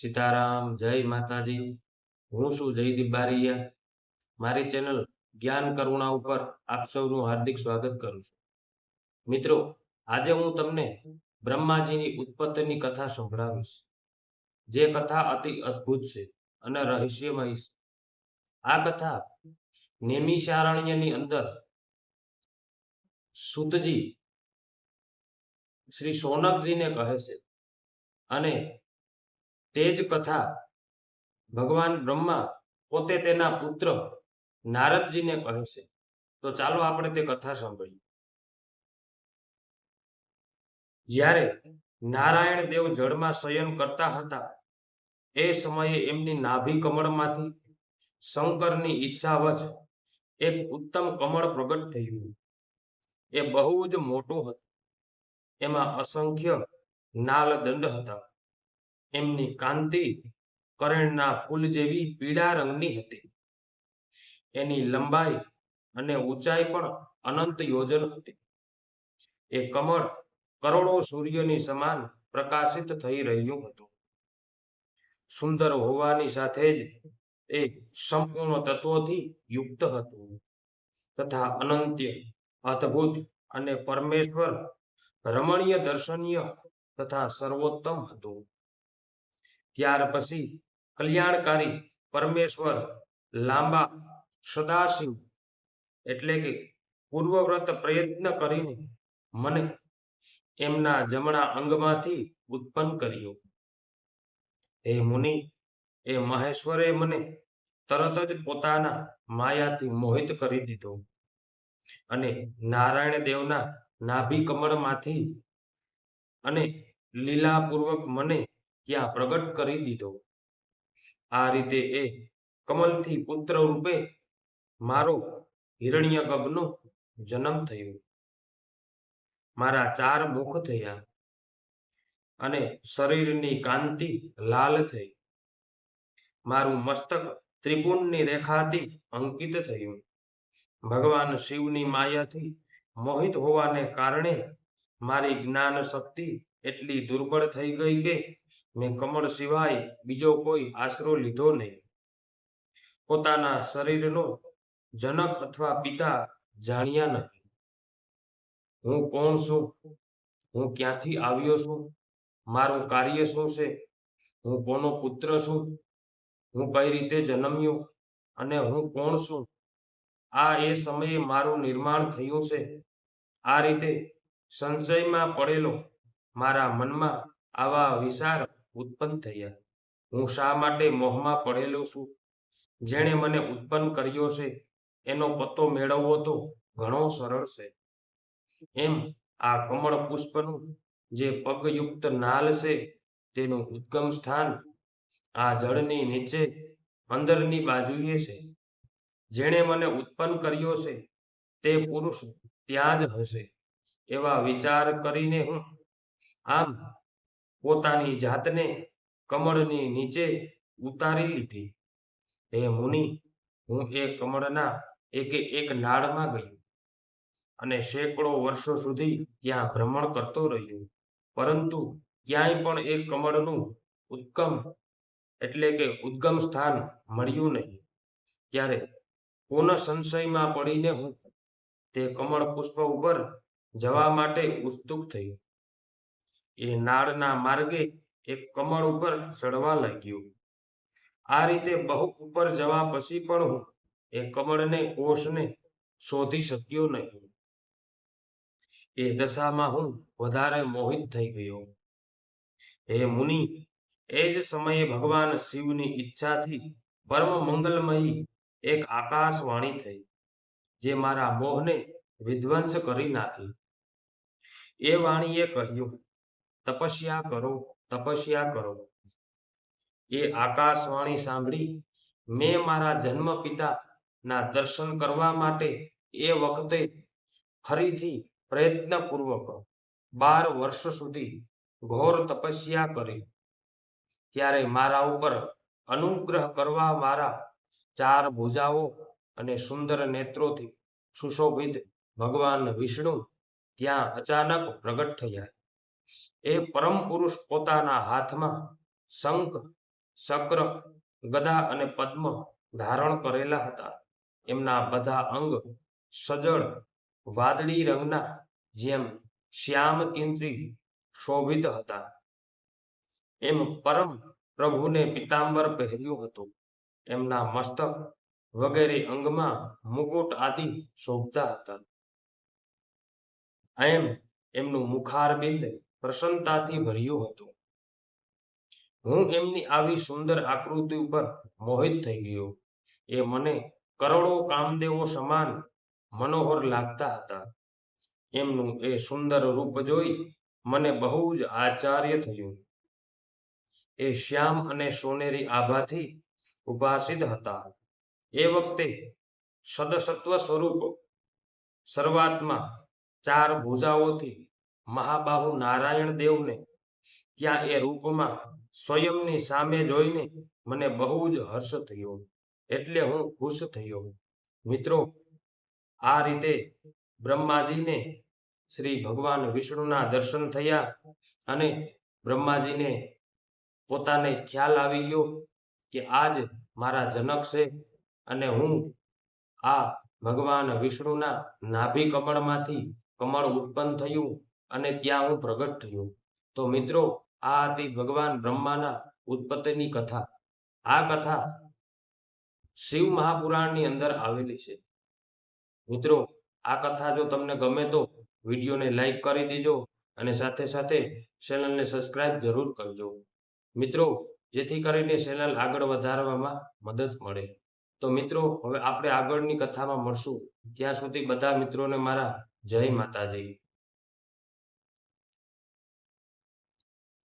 સીતારામ, જય માતાજી. હું છું જયદીપ બારીયા. મારી ચેનલ જ્ઞાન કરુણા ઉપર આપ સૌનું હાર્દિક સ્વાગત કરું છું. મિત્રો, આજે હું તમને બ્રહ્માજીની ઉત્પત્તિની કથા સંભળાવીશ. જે કથા અતિ અદ્ભુત છે અને રહસ્યમય છે. આ કથા નેમિશારણ્યની અંદર સુતજી શ્રી સોનકજીને કહે છે અને તે જ કથા ભગવાન બ્રહ્મા પોતે તેના પુત્ર નારદજીને કહે છે. તો ચાલો આપણે તે કથા સાંભળીએ. જ્યારે નારાયણ દેવ જળમાં શયન કરતા હતા, એ સમયે એમની નાભી કમળમાંથી શંકરની ઈચ્છાવશ એક ઉત્તમ કમળ પ્રગટ થયું એ બહુ જ મોટું હતું. એમાં અસંખ્ય નાલદંડ હતા. એમની કાંતિ કરણના ફૂલ જેવી પીળા રંગની હતી. એની લંબાઈ અને ઊંચાઈ પણ અનંત યોજન હતી. એ કમળ કરોડો સૂર્યની સમાન પ્રકાશિત થઈ રહ્યું હતું. સુંદર હોવાની સાથે જ એ સંપૂર્ણ તત્વોથી યુક્ત હતું. તથા અનંત્ય, અદ્ભુત અને પરમેશ્વર, રમણીય, દર્શનીય તથા સર્વોત્તમ હતું. ત્યાર પછી કલ્યાણકારી પરમેશ્વર લાંબા સદાશિવ એટલે કે પૂર્વવ્રત પ્રયત્ન કરીને મને એમના જમણા અંગમાંથી ઉત્પન્ન કર્યો. એ મુનિ, એ મહેશ્વરે મને તરત જ પોતાના માયાથી મોહિત કરી દીધો અને નારાયણ દેવના નાભી કમળમાંથી અને લીલાપૂર્વક મને ત્યાં પ્રગટ કરી દીધો. આ રીતે એ કમલથી પુત્ર રૂપે મારો હિરણ્યગભનો જન્મ થયો. મારા ચાર મુખ થયા અને શરીરની કાંતિ લાલ થઈ. મારું મસ્તક ત્રિપુણની રેખાથી અંકિત થયું. ભગવાન શિવની માયાથી મોહિત હોવાને કારણે મારી જ્ઞાન શક્તિ એટલી દુર્બળ થઈ ગઈ કે મેં કમળ સિવાય બીજો કોઈ આશરો લીધો નહીં. પોતાના શરીરનો જનક અથવા પિતા જાણ્યા નથી હું કોણ છું? હું ક્યાંથી આવ્યો છું? મારું કાર્ય શું છે? હું કોનો પુત્ર છું? હું કઈ રીતે જન્મ્યો અને હું કોણ છું? આ એ સમયે મારું નિર્માણ થયું છે. આ રીતે સંચયમાં પડેલો મારા મનમાં આવા વિચાર ઉત્પન્ન થયા. હું શા માટે મોહમાં પડેલો છું? જેણે મને ઉત્પન્ન કર્યો છે, એનો પત્તો મેળવવો તો ઘણો સરળ છે. એમ આ કમળ પુષ્પનું જે પગયુક્ત નાલ છે, તેનું ઉદ્ગમ સ્થાન આ જળની નીચે અંદરની બાજુએ છે. જેણે મને ઉત્પન્ન કર્યો છે, તે પુરુષ ત્યાં જ હશે. એવા વિચાર કરીને હું આમ પોતાની જાતને કમળની નીચે ઉતારી લીધી. હે મુનિ, હું એ કમળના એકે એક નાળમાં ગયો અને સેંકડો વર્ષો સુધી ત્યાં ભ્રમણ કરતો રહ્યો. પરંતુ ક્યાંય પણ એ કમળનું ઉત્કમ એટલે કે ઉદ્ગમ સ્થાન મળ્યું નહીં. ત્યારે પૂર્ણ સંશયમાં પડીને હું તે કમળ પુષ્પ ઉપર જવા માટે ઉત્સુક થયો. એ નાળના માર્ગે એક કમળ ઉપર ચડવા લાગ્યો. આ રીતે બહુ ઉપર જવા પછી પણ હું એ કમળને કોષને શોધી શક્યો નહીં. એ દશામાં હું વધારે મોહિત થઈ ગયો. હે મુનિ, એ જ સમયે ભગવાન શિવની ઈચ્છાથી પરમ મંગલમયી એક આકાશવાણી થઈ, જે મારા મોહને વિધ્વંસ કરી નાખી. એ વાણીએ કહ્યું તપસ્યા કરો તપસ્યા કરો. એ આકાશવાણી સાંભળી મેં મારા જન્મ પિતા ના દર્શન કરવા માટે એ વખતે ફરીથી પ્રયત્નપૂર્વક બાર વર્ષ સુધી ઘોર તપસ્યા કરી. ત્યારે મારા ઉપર અનુગ્રહ કરવા મારા ચાર ભુજાઓ અને સુંદર નેત્રોથી સુશોભિત ભગવાન વિષ્ણુ ત્યાં અચાનક પ્રગટ થયા. એ પરમ પુરુષ પોતાના હાથમાં શંખ, શક્ર, ગદા અને પદ્મ ધારણ કરેલા હતા. એમના બધા અંગ સજળ વાદળી રંગના જેમ શ્યામ કેન્દ્રી શોભિત હતા. એમ પરમ પ્રભુને પિતાંબર પહેર્યું હતું. એમના મસ્તક વગેરે અંગમાં મુકુટ આદિ શોભતા હતા. એમ એમનું મુખારબિંદ પ્રસન્નતાથી ભર્યું હતું. હું એમની આવી સુંદર આકૃતિ ઉપર મોહિત થઈ ગયો. એ મને કરોડો કામદેવો સમાન મનોહર લાગતા હતા. એમનું એ સુંદર રૂપ જોઈ મને બહુ જ આચાર્ય થયું. એ શ્યામ અને સોનેરી આભાથી ઉપાસિત હતા. એ વખતે સદસત્વ સ્વરૂપ શરૂઆતમાં ચાર ભુજાઓથી મહાબાહુ નારાયણ દેવને ત્યાં એ રૂપમાં સ્વયંની સામે જોઈને મને બહુ જ હર્ષ થયો. એટલે હું ખુશ થયો. મિત્રો, આ રીતે બ્રહ્માજીને શ્રી ભગવાન વિષ્ણુના દર્શન થયા અને બ્રહ્માજીને પોતાને ખ્યાલ આવી ગયો કે આજ મારા જનક છે અને હું આ ભગવાન વિષ્ણુના નાભી કમળમાંથી કમળ ઉત્પન્ન થયું. અને ત્યાં હું પ્રગટ થયું. તો મિત્રો, આ હતી ભગવાન બ્રહ્માના ઉત્પત્તિની કથા. આ કથા શિવ મહાપુરાણની અંદર આવેલી છે. મિત્રો, આ કથા જો તમને ગમે તો વિડીયોને લાઈક કરી દેજો અને સાથે સાથે ચેનલને સબસ્ક્રાઇબ જરૂર કરજો. મિત્રો, જેથી કરીને ચેનલ આગળ વધારવામાં મદદ મળે. તો મિત્રો, હવે આપણે આગળની કથામાં મળશું. ત્યાં સુધી બધા મિત્રોને મારા જય માતાજી.